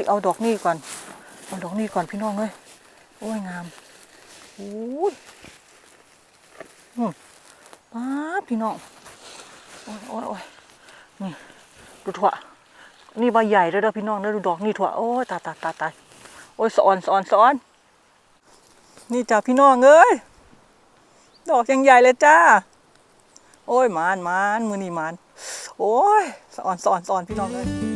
ิเอาดอกนี่ก่อน เอาดอกนี่ก่อนพี่น้องเลยโอ้ยงามโอ้ยอืมป้าพี่น้อง โอ้ยโอ้ยโอ้ยนี่ดูถั่วนี่ใบใหญ่เลยเด้อพี่น้องเด้อดูดอกนี่ถั่วโอ้ยตายตายตายตายโอ้ยสอนสอนสอน นี่จ้าพี่น้องเอ้ยดอกยังใหญ่เลยจ้า โอ้ยมานมานมือนี่มาน โอ้ยสอนสอนสอนพี่น้องเลย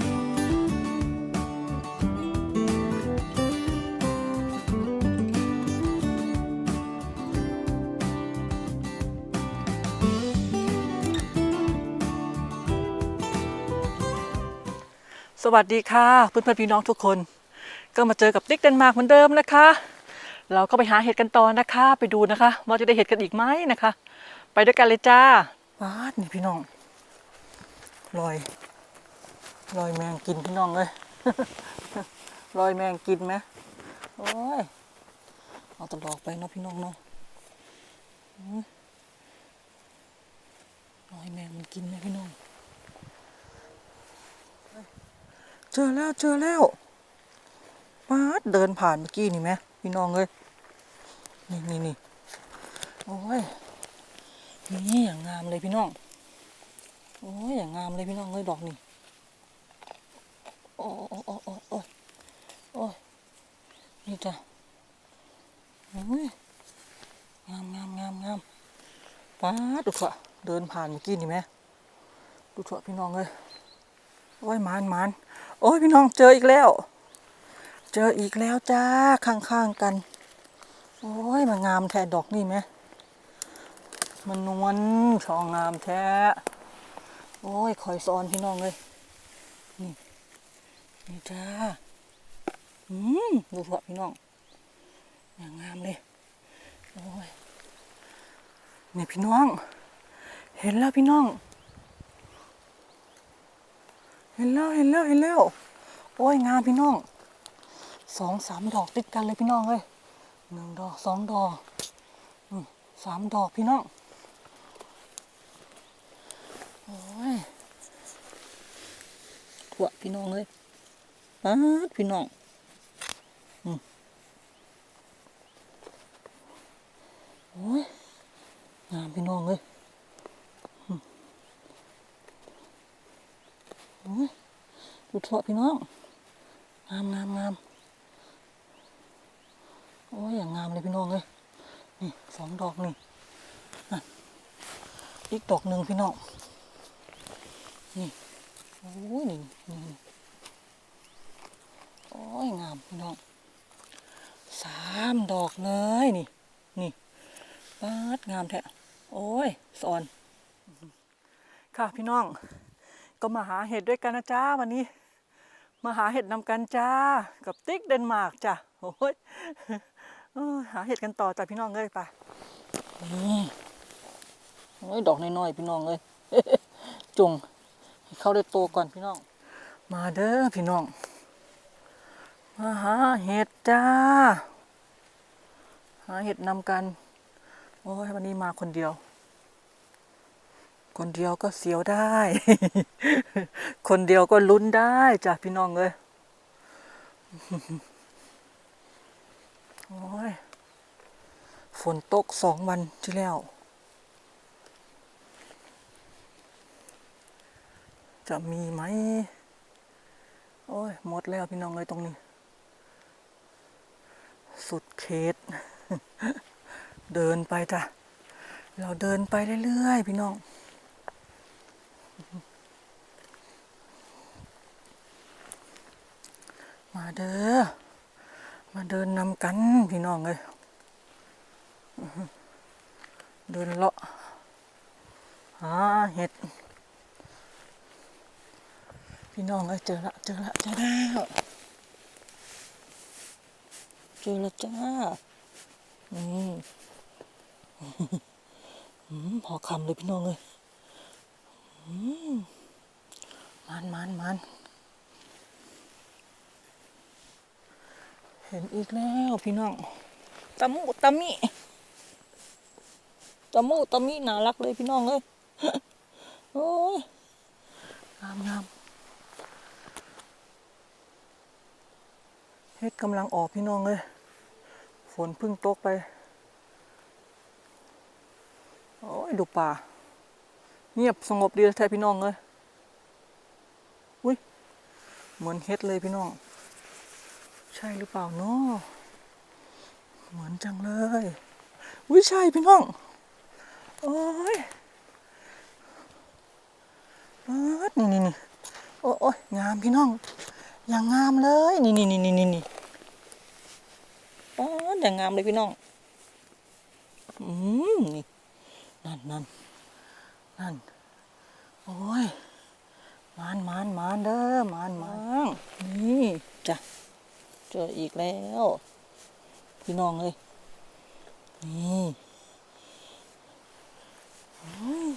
สวัสดีค่ะเพื่อนเพื่อนพี่น้องทุกคน ก็มาเจอกับติ๊กเดนมาร์กเหมือนเดิมนะคะ เราก็ไปหาเห็ดกันต่อนะคะ ไปดูนะคะว่าจะได้เห็ดกันอีกไหมนะคะ ไปด้วยกันเลยจ้าว้าดนี่พี่น้องลอยลอยแมงกินพี่น้องเลยลอยแมงกินไหมโอ้ยเอาแตดอกไปเนาะพี่น้องเนาะอืมลอยแมงมันกินไหมพี่น้องเฮ้ย เจอแล้วเจอแล้วป้าเดินผ่านเมื่อกี้นี่ไหมพี่น้องเลยนี่นี่นี่โอ้ยนี่อย่างงามเลยพี่น้องโอ้ยอย่างงามเลยพี่น้องเลยดอกนี่โอ้โอ้โอ้โอ้โอ้ยโอ้ยนี่จ้ะโอ้ยงามงามงามงามป้าดดูเถอะเดินผ่านเมื่อกี้นี่ไหมดูเถอะพี่น้องเลยโอ้ยมานมาน โอ้ยพี่น้องเจออีกแล้ว เจออีกแล้วจ้าข้างๆกัน โอ้ยมันงามแท้ดอกนี่ไหมมันนวลช่องงามแท้ โอ้ยคอยซ้อนพี่น้องเลยนี่นี่จ้าอืมดูเถอะพี่น้องอย่างงามเลยโอ้ยนี่พี่น้อง เห็นแล้วพี่น้อง เห็นแล้วเห็นแล้วเห็นแล้วโอ้ยงามพี่น้องสองสามดอกติดกันเลยพี่น้องเลยหนึ่งดอกสองดอกอสามดอกพี่น้องโอ้ยถั่วพี่น้องเลยป๊าดพี่น้องอโอ้ยงามพี่น้องเลยอืมโอ้ย ดูถั่วพี่น้อง งามงามงามโอ้ยอย่างงามเลยพี่น้องเลยนี่สองดอกนี่อะอีกดอกหนึ่งพี่น้อง นี่ โอ้ยนี่นี่โอ้ยงามพี่น้องสามดอกเลยนี่ นี่ปาดงามแท้โอ้ยสอนค่ะพี่น้อง ก็มาหาเห็ดด้วยกันนะจ้าวันนี้ มาหาเห็ดนำกันจ้า กับติ๊กเดนมาร์กจ้ะโอ้ยหาเห็ดกันต่อจ้ะพี่น้องเลยไปนี่ดอกน้อยๆพี่น้องเลยจงเข้าได้โตก่อนพี่น้อง มาเด้อพี่น้อง มาหาเห็ดจ้า หาเห็ดนำกัน โอ้ยวันนี้มาคนเดียว คนเดียวก็เสียวได้ คนเดียวก็ลุ้นได้จ้ะพี่น้องเลยโอ้ย ฝนตกสองวันที่แล้วจะมีไหม โอ้ย หมดแล้วพี่น้องเลยตรงนี้ สุดเขตเดินไปจ้ะ เราเดินไปเรื่อยๆ พี่น้อง มาเด้อ มาเดินนำกันพี่น้องเลย เดินเลาะหาเห็ด พี่น้องเอ้ยเจอละเจอละเจอแล้วเจอล้วจ้าอืมอืมพอคำเลยพี่น้องเลยอื มันมันมันเห็นอีกแล้วพี่น้องตะมุตะมิตะมุตะมิน่ารักเลยพี่น้องเลยโอ้ยงามงามเฮ็ดกำลังออกพี่น้องเลยฝนเพิ่งตกไป โอ้ย ดูป่า เงียบสงบดีแท้พี่น้องเลยอุ้ยเหมือนเฮ็ดเลยพี่น้อง ใช่หรือเปล่าเนาะเหมือนจังเลยอุ้ยใช่พี่น้อง โอ้ยเอิดนี่นี่นี่โอ้ยงามพี่น้อง อย่างงามเลย นี่นี่นี่นี่นี่นี่ป๊าดอย่างงามเลยพี่น้อง อืมนี่นั่นนั่น นั่น โอ้ยมานมานมานเด้อมานมานนี่จ้ะเจออีกแล้ว พี่น้องเลย นี่โอ้ย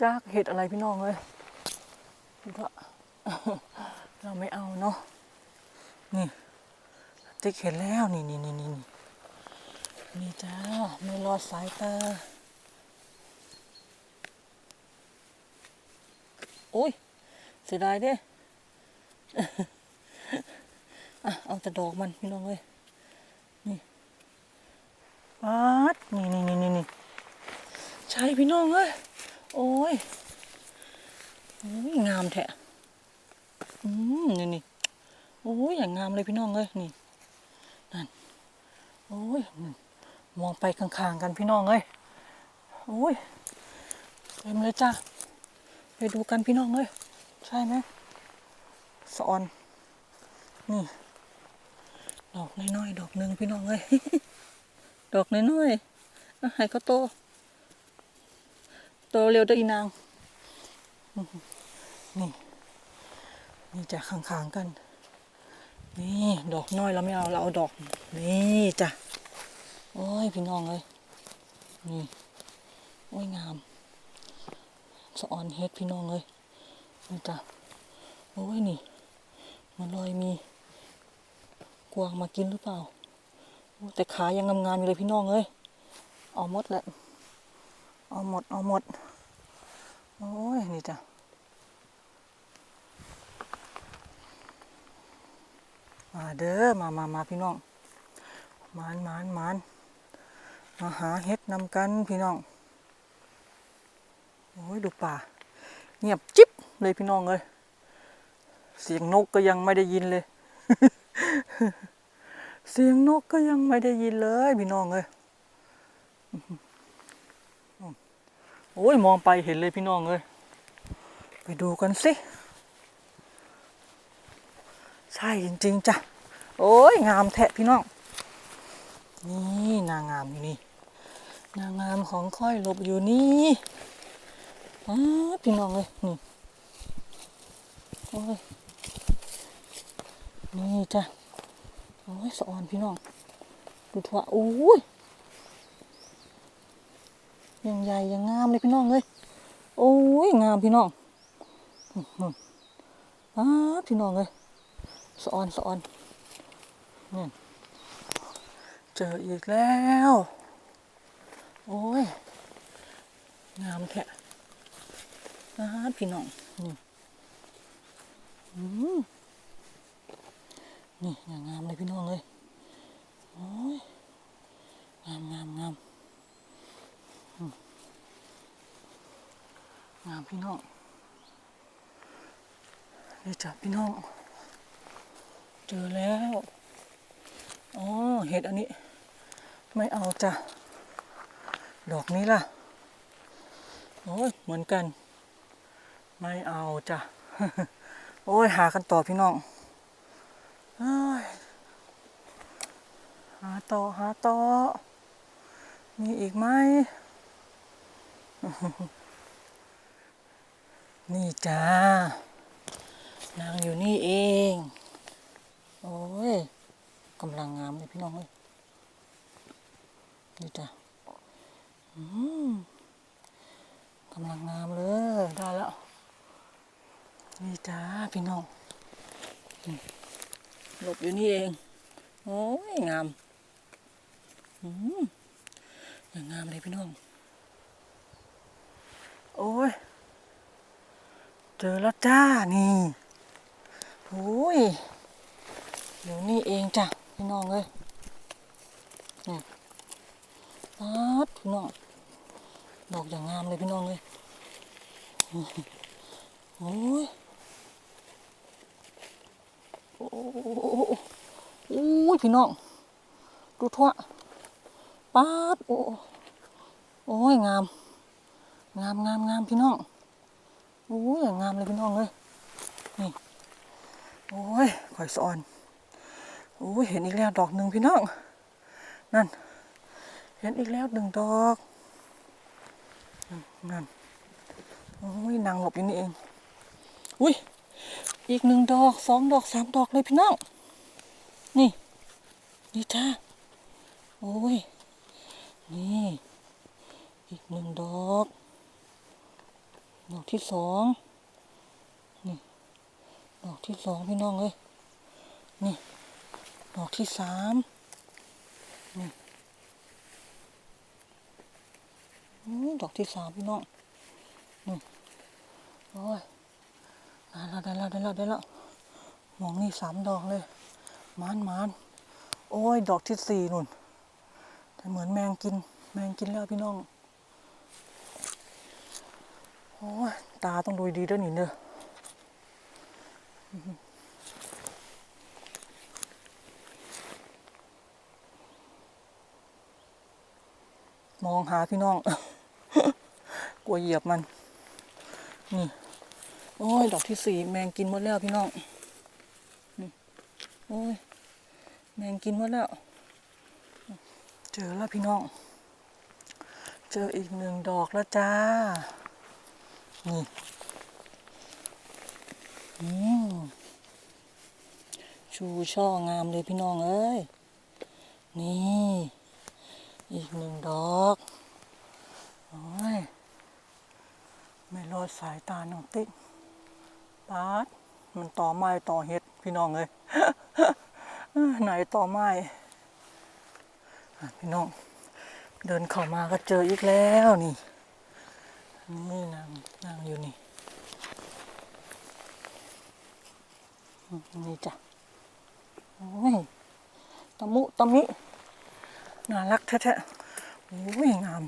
จากเห็ดอะไรพี่น้องเลยก็เราไม่เอาเนาะนี่ติ๊กเห็นแล้วนี่นี่นี่นี่นี่นี่จ้าไม่รอดสายตา อ้ยเสียดายเด้อะเอาแต่ดอกมันพี่น้องเลยนี่ปัดนี่นี่นี่นี่นี่ใช่พี่น้องเอ้ยโอ้ยโอ้ยงามแท้อืมนี่นี่โอ้ยอย่างงามเลยพี่น้องเอ้ยนี่นั่นโอ้ยมองไปข้างๆกันพี่น้องเอ้ยโอ้ยเต็มเลยจ้า ไปดูกันพี่น้องเอ้ยใช่ไหมสอน นี่ ดอกน้อยๆดอกหนึ่งพี่น้องเอ้ยดอกน้อยๆให้เขาโต โตเร็วเด้อีนาง นี่ นี่จะข้างๆกัน นี่ดอกน้อยเราไม่เอาเราเอาดอก นี่จ้ะโอ้ยพี่น้องเอ้ยนี่ โอ้ยงาม สะออนเฮ็ดพี่น้องเอ้ยนี่จ้ะโอ้ยนี่ มันลอยมี กวางมากินหรือเปล่า แต่ขายังงามๆอยู่เลยพี่น้องเอ้ยเอาหมดแหละเอาหมดเอาหมด โอ้ยนี่จ้ะมาเด้อมามามาพี่น้องมานมานมานมาหาเฮ็ดนำกันพี่น้อง ยดูป่า เงียบจิ๊บเลยพี่น้องเอ้ยเสียงนกก็ยังไม่ได้ยินเลย เสียงนกก็ยังไม่ได้ยินเลยพี่น้องเอ้ยโอ้ยมองไปเห็นเลยพี่น้องเอ้ยไปดูกันสิ ใช่จริงๆจ้ะโอ้ยงามแทะพี่น้อง นี่นางงามอยู่นี่นางงามของค่อยหลบอยู่นี่ อ้าพี่น้องเอ้ยนี่โอ้ยนี่จ้ะโอ้ยสะออนพี่น้องดูถั่วโอ้ยยังใหญ่ยังงามเลยพี่น้องเลยโอ้ยงามพี่น้องอื้อหืออ้าพี่น้องเลยสะออนสะออนนี่เจออีกแล้ว โอ้ยงามแท้ อ้าพี่น้อง นี่นี่งามเลยพี่น้องเลยโอ้ยงามงามงามอืมงามพี่น้องนี่จ้ะพี่น้อง เจอแล้วอ๋อเห็ดอันนี้ ไม่เอาจ้ะดอกนี้ล่ะโอ้ยเหมือนกัน ไม่เอาจ้ะ โอ้ย หากันต่อพี่น้องอหาต่อหาต่อ มีอีกไหม นี่จ้านางอยู่นี่เอง โอ้ยกำลังงามเลยพี่น้องเอ้ยนี่จ้ะอืมกำลังงามเลย ได้แล้ว นี่จ้าพี่น้องหลบอยู่นี่เอง โอ้ยงามอืมอย่างงามเลยพี่น้อง โอ้ย เจอแล้วจ้านี่โอ้ยอยู่นี่เองจ้ะพี่น้องเอ้ยนี่ปัดพี่น้องดอกอย่างงามเลยพี่น้องเลยโอ้ย โอ้โอ้ยพี่น้อง ดูทั่วปัดโอ้โอ้ยงาม งามงามงามพี่น้องโอ้ยงามเลยพี่น้องเลยนี่โอ้ยข่อยสอนโอ้ยเห็นอีกแล้วดอกหนึ่งพี่น้อง นั่น เห็นอีกแล้วหนึ่งดอกนั่นนั่นโอ้ยนางหลบอยู่นี่เอง อุ้ย อีกหนึ่งดอกสองดอกสามดอกเลยพี่น้อง นี่ นี่จ้าโอ้ย นี่ อีกหนึ่งดอก ดอกที่สองนี่ดอกที่สองพี่น้องเอ้ยนี่ ดอกที่สามนี่ดอกที่สามพี่น้องนี่โอ้ย ได้แล้วได้แล้วได้แล้วได้แล้วมองนี่สามดอกเลยมานมานโอ้ย ดอกที่สี่นุ่น แต่เหมือนแมงกิน แมงกินแล้วพี่น้อง โอ้ย ตาต้องดูดีด้วยนี่เนอะมองหาพี่น้อง กลัวเหยียบมัน นี่ โอ้ย ดอกที่สี่แมงกินหมดแล้วพี่น้องโอ้ย แมงกินหมดแล้ว เจอแล้วพี่น้อง เจออีกหนึ่งดอกแล้วจ้า นี่อืมชูช่องามเลยพี่น้องเอ้ย นี่ อีกหนึ่งดอกโอ้ย ไม่รอดสายตาน้องติ๊ก ปาดมันต่อไม้ต่อเห็ดพี่น้องเอ้ยไหนต่อไม้พี่น้อง เดินเข้ามาก็เจออีกแล้วนี่ นี่นางนางอยู่นี่ นี่จ้ะโอ้ยตะมุตะมิน่ารักแท้ๆโอ้ยงาม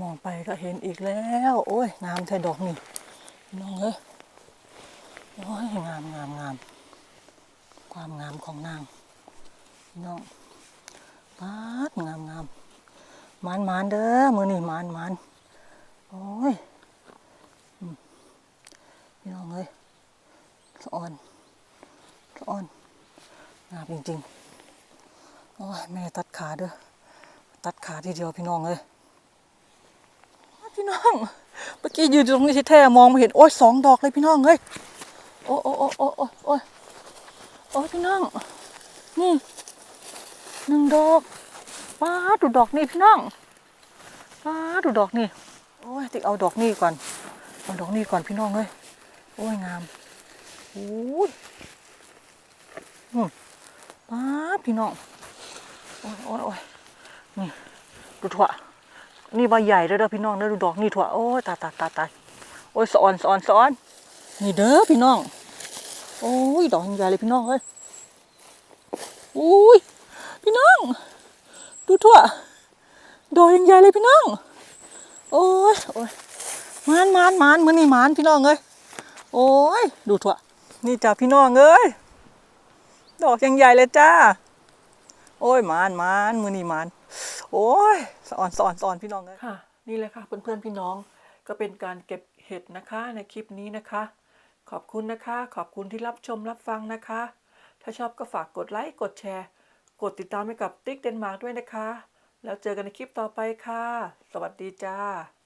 มองไปก็เห็นอีกแล้ว โอ้ยงามแท้ดอกนี่พี่น้องเอ้ย โอ้ยงามงามงามความงามของนางพี่น้องปาดงามงามมานมานเด้อมือนี่มานมานโอ้ยพี่น้องเอ้ยสะออนสะออนงามจริงๆโอ้ยแม่ตัดขาเด้อตัดขาทีเดียวพี่น้องเอ้ยพี่น้องเมื่อกี้ยืนอยู่ตรงนี้แท้มองไม่เห็นโอ้ยสองดอกเลยพี่น้องเอ้ย โอ้โอ้โอ้โอ้โอ้โอ้โอ้พี่น้อง นี่หนึ่งดอกป้าดูดอกนี่พี่น้องป้าดูดอกนี่โอ้ยติ๊กเอาดอกนี่ก่อนเอาดอกนี่ก่อนพี่น้องเอ้ยโอ้ยงามโอ้ยอืมป้าพี่น้องโอ้ยโอ้ยโอ้ยนี่ดูถั่วนี่ใบใหญ่เด้อเด้อพี่น้องเด้อดูดอกนี่ถั่วโอ้ยตายตายตายตายโอ้ยสอนสอนสอน นี่เด้อพี่น้อง โอ้ยดอกใหญ่เลยพี่น้องเอ้ยโอ้ยพี่น้อง ดูถั่ว ดอกใหญ่เลยพี่น้อง โอ้ยโอ้ยมานมานมานมือนี่มานพี่น้องเอ้ยโอ้ยดูถั่ว นี่จ้าพี่น้องเอ้ยดอกยังใหญ่เลยจ้า โอ้ยมานมานมือนี่มาน โอ้ยสอนสอนสอนพี่น้องเอ้ยค่ะ นี่เลยค่ะเพื่อนๆพี่น้อง ก็เป็นการเก็บเห็ดนะคะในคลิปนี้นะคะ ขอบคุณนะคะ ขอบคุณที่รับชมรับฟังนะคะ ถ้าชอบก็ฝากกดไลค์กดแชร์ กดติดตามให้กับติ๊กเดนมาร์กด้วยนะคะ แล้วเจอกันในคลิปต่อไปค่ะ สวัสดีจ้า